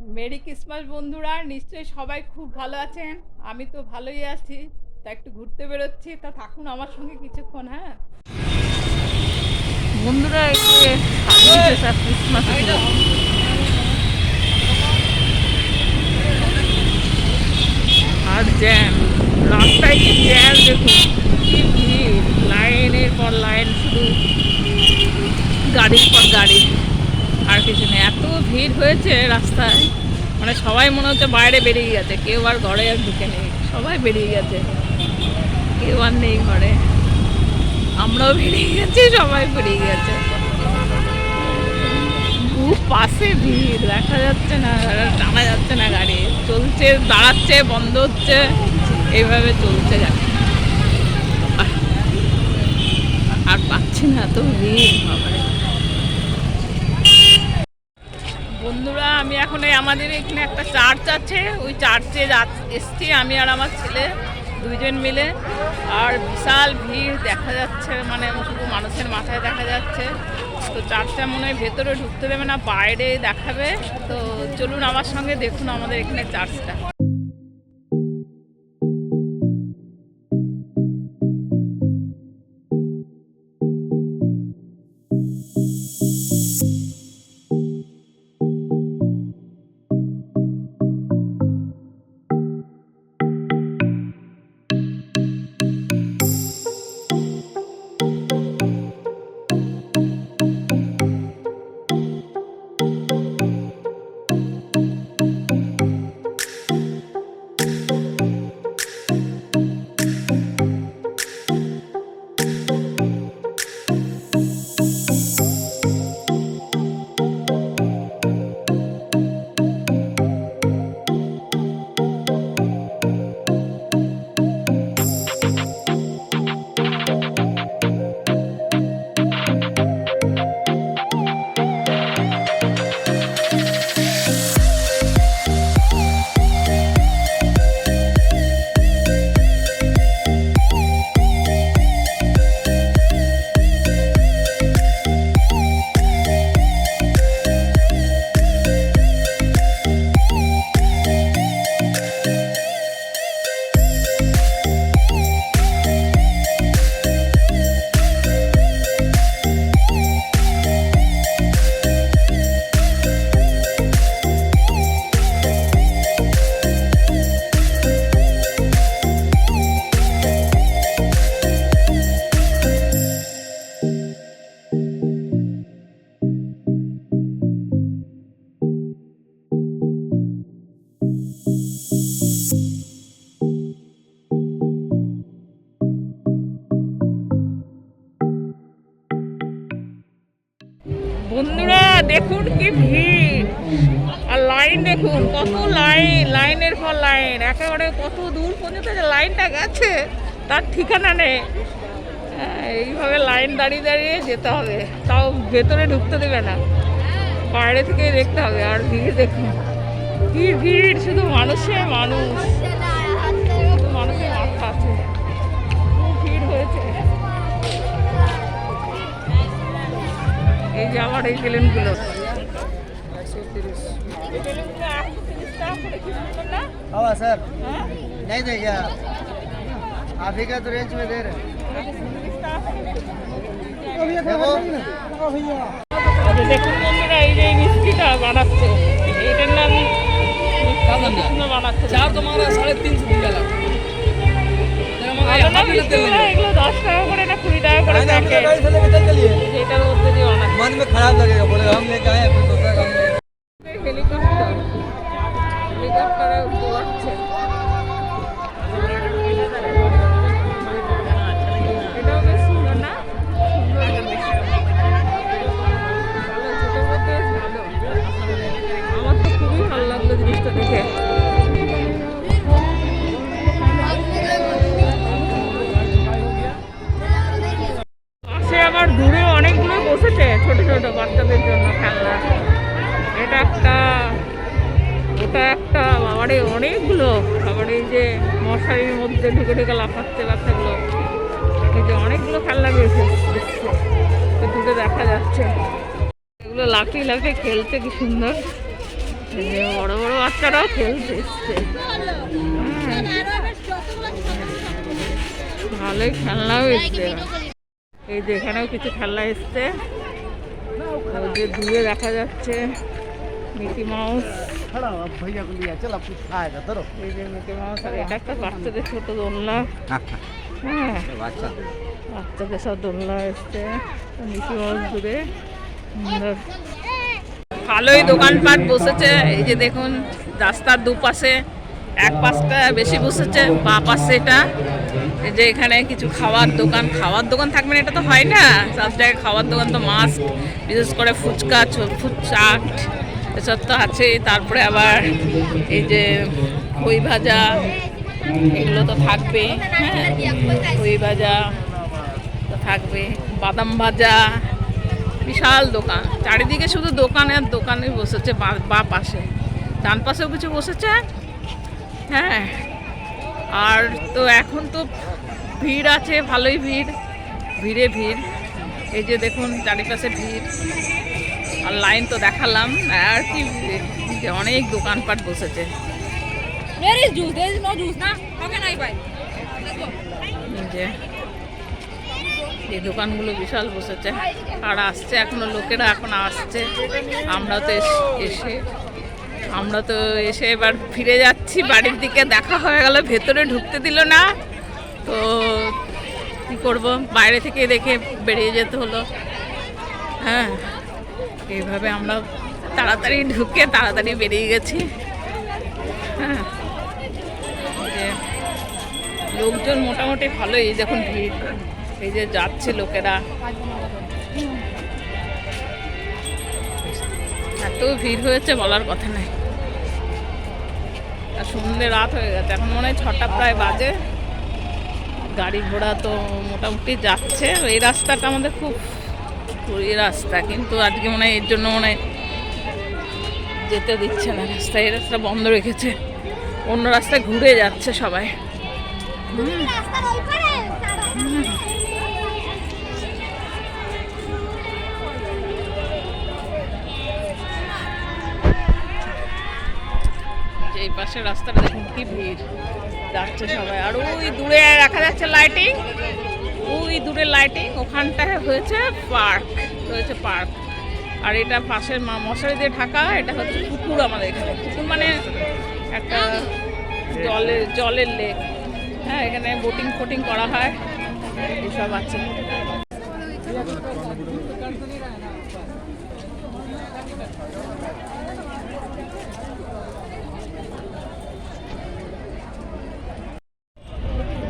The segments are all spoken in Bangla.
মেরি ক্রিসমাস বন্ধুরা নিশ্চয়ই সবাই খুব ভালো আছেন। আমি তো ভালোই আছি। তা একটু ঘুরতে বেরোচ্ছি। তা থাকুন আমার সঙ্গে কিছুক্ষণ হ্যাঁ? বন্ধুরা এই যে ক্রিসমাস আর জ্যাম রাস্তায় কি জ্যাম দেখুন। কি ভিড়। লাইনের পর লাইন শুধু গাড়ির পর গাড়ি। আর কিছু নেই এত ভিড় হয়েছে রাস্তায়। মানে সবাই মনে হচ্ছে বাইরে বেরিয়ে গেছে। কেউ আর ঘরে আর ঢুকে নেই। সবাই বেরিয়ে গেছে। কেউ আর নেই ঘরে। আমরাও বেরিয়ে গেছি, সবাই বেরিয়ে গেছে। পাশে ভিড়, দেখা যাচ্ছে না টানা যাচ্ছে না গাড়ি। চলছে, দাঁড়াচ্ছে, বন্ধ হচ্ছে। এইভাবে চলছে যাচ্ছে আর পাচ্ছি না এত ভিড়, বাবারে। বন্ধুরা, আমি এখন এই আমাদের এখানে একটা চার্চ আছে। ওই চার্চে এসছি আমি আর আমার ছেলে দুইজন মিলে। আর বিশাল ভিড় দেখা যাচ্ছে মানে শুধু মানুষের মাথায় দেখা যাচ্ছে। তো চার্চটা মনে হয় ভেতরে ঢুকতে দেবে না, বাইরে দেখাবে। তো চলুন আমার সঙ্গে দেখুন আমাদের এখানে চার্চটা দেখুন কি ভিড়। আর লাইন দেখুন কত লাইন লাইনের পর লাইন। একেবারে কত দূর পর্যন্ত যে লাইনটা গেছে তার ঠিকানা নেই। হ্যাঁ, এইভাবে লাইন দাঁড়িয়ে দাঁড়িয়ে যেতে হবে। তাও ভেতরে ঢুকতে দেবে না। বাইরে থেকে দেখতে হবে। আর ভিড় দেখুন। কি ভিড় শুধু মানুষে মানুষ। যে আমার এই বেলুনগুলো এই বেলুনগুলো একশো তিরিশ টাকা করে কি সুন্দর না हवा सर হ্যাঁ नहीं देंगे आप आप ही का तो रेंज में दे रहे हैं একশো তিরিশ টাকা করে। देखो আচ্ছা, দেখুন বন্ধুরা এই যে এই মিষ্টিটা বানাচ্ছে এইটার নাম মিষ্টি সুন্দর বানাচ্ছে चार तुम्हारा साढ़े तीन सौ दिया এগুলো দশ টাকা করে না কুড়ি টাকা করে প্যাকেট गाड़ी से लेके चल चलिए যেটার মধ্যে দিয়ে বানাচ্ছে मन में खराब लगेगा बोलेगा हम लेके आए फिर दूसरा काम लेके ঢুকে ঢুকে লাফাচ্ছে বাচ্চাগুলো যে অনেকগুলো খেলনা বেশি দূরে দেখা যাচ্ছে। এগুলো লাফিয়ে লাফিয়ে খেলছে কি সুন্দর। বড় বড় বাচ্চারাও খেলতে এসছে ভালোই খেলনাও এসছে এই যে এখানেও কিছু খেলনা এসছে। দূরে দেখা যাচ্ছে। Mickey Mouse. এটা একটা বাচ্চাদের ছোট দোলনা। হ্যাঁ, বাচ্চাদের সব দোলনা ভালোই দোকানপাট বসেছে এই যে দেখুন রাস্তার দুপাশে এক পাশটা বেশি বসেছে বা পাশে এটা। যে এখানে কিছু খাওয়ার দোকান খাওয়ার দোকান থাকবে না এটা তো হয় না। সব জায়গায় খাওয়ার দোকান তো মাস্ক বিশেষ করে ফুচকা ফুচচাট এসব তো আছেই তারপরে আবার এই যে খই ভাজা, এগুলো তো থাকবে হ্যাঁ ভাজা তো থাকবে বাদাম ভাজা, বিশাল দোকান, চারিদিকে শুধু দোকানে আর দোকানে বসেছে বা পাশে, ডান পাশেও কিছু বসেছে হ্যাঁ আর তো এখন তো ভিড় আছে, ভালোই ভিড়, ভিড়ে ভিড়, এই যে দেখুন, চারিপাশে ভিড় আর লাইন তো দেখালাম। আর কি অনেক দোকানপাট বসেছে? এই দোকানগুলো বিশাল বসেছে। আর আসছে এখনও লোকেরা এখন আসছে। আমরা তো এস- এসে আমরা তো এসে এবার ফিরে যাচ্ছি। বাড়ির দিকে দেখা হয়ে গেল ভেতরে ঢুকতে দিল না। তো কি করব? বাইরে থেকে দেখে বেরিয়ে যেতে হলো। হ্যাঁ। এইভাবে আমরা তাড়াতাড়ি ঢুকে তাড়াতাড়ি বেরিয়ে গেছি। হ্যাঁ। লোকজন মোটামুটি ভালোই দেখুন ভিড়। এই যে যাচ্ছে লোকেরা। এত ভিড় হয়েছে বলার কথা নাই। আর সন্ধ্যে রাত হয়ে গেছে, এখন মনে হয় ছটা প্রায় বাজে। গাড়ি ঘোড়া তো মোটামুটি যাচ্ছে। এই রাস্তাটা আমাদের খুব পুরী রাস্তা, কিন্তু আজকে মনে হয় এর জন্য মনে হয় যেতে দিচ্ছে না রাস্তা এই রাস্তা বন্ধ রেখেছে। অন্য রাস্তায় ঘুরে যাচ্ছে সবাই। এই পাশের রাস্তাটা দেখুন কি ভিড়। যাচ্ছে সবাই। আর ওই দূরে দেখা যাচ্ছে লাইটিং ওই দূরে লাইটিং ওখানটায় হয়েছে পার্ক হয়েছে পার্ক আর এটা পাশের মা- মশারি দিয়ে ঢাকা, এটা হচ্ছে পুকুর আমাদের এখানে। পুকুর মানে একটা জলের জলের লেক হ্যাঁ এখানে বোটিং ফোটিং করা হয়। এসব আছে।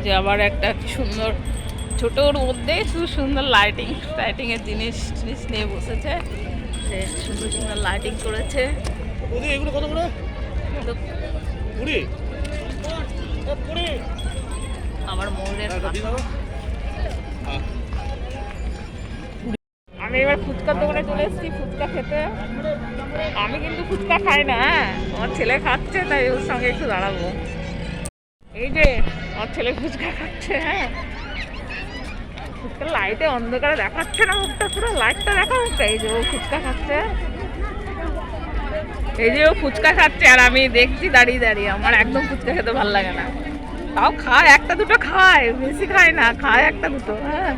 যে আবার একটা সুন্দর ছোটোর মধ্যে শুধু সুন্দর লাইটিং লাইটিং এর জিনিস জিনিস নিয়ে বসেছে। যে সুন্দর সুন্দর লাইটিং করেছে। এগুলো কত করে? কুড়ি। আমার ময়ূরের পাখা। আমি এবার ফুচকার দোকানে চলে এসেছি ফুচকা খেতে। আমি কিন্তু ফুচকা খাই না হ্যাঁ। আমার ছেলে খাচ্ছে তাই ওর সঙ্গে একটু দাঁড়াবো। এই যে আমার ছেলে ফুচকা খাচ্ছে হ্যাঁ। ফুচকা লাইটে অন্ধকারে দেখাচ্ছে না মুখটা পুরো লাইটটা দেখা মুখটা। এই যে ও ফুচকা খাচ্ছে। এই যে ও ফুচকা খাচ্ছে, আর আমি দেখছি দাঁড়িয়ে দাঁড়িয়ে। আমার একদম ফুচকা খেতে ভালো লাগে না। তাও খায়, একটা দুটো খায়, বেশি খায় না, খায় একটা দুটো হ্যাঁ।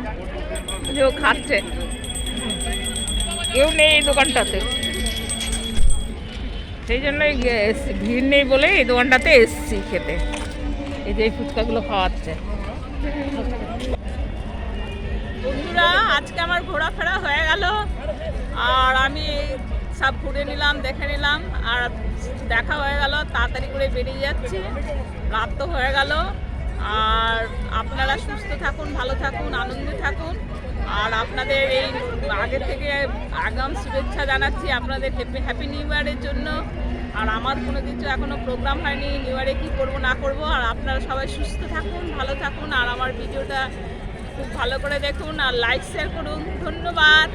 যে ও খাচ্ছে। কেউ নেই এই দোকানটাতে। সেই জন্যই। ভিড় নেই বলে এই দোকানটাতে এসছি খেতে। এই যে এই ফুচকাগুলো খাওয়াচ্ছে। বন্ধুরা, আজকে আমার ঘোরাফেরা হয়ে গেল। আর আমি সব ঘুরে নিলাম, দেখে নিলাম, আর দেখা হয়ে গেল, তাড়াতাড়ি করে বেরিয়ে যাচ্ছি। রাত তো হয়ে গেল। আর আপনারা সুস্থ থাকুন, ভালো থাকুন, আনন্দে থাকুন। আর আপনাদের এই আগে থেকে আগাম শুভেচ্ছা জানাচ্ছি আপনাদের হ্যাপি হ্যাপি নিউ ইয়ারের জন্য। আর আমার কোনো কিছু এখনও প্রোগ্রাম হয়নি নিউ ইয়ারে কী করব, না করব। আর আপনারা সবাই সুস্থ থাকুন, ভালো থাকুন। আর আমার ভিডিওটা খুব ভালো করে দেখুন আর লাইক শেয়ার করুন। ধন্যবাদ।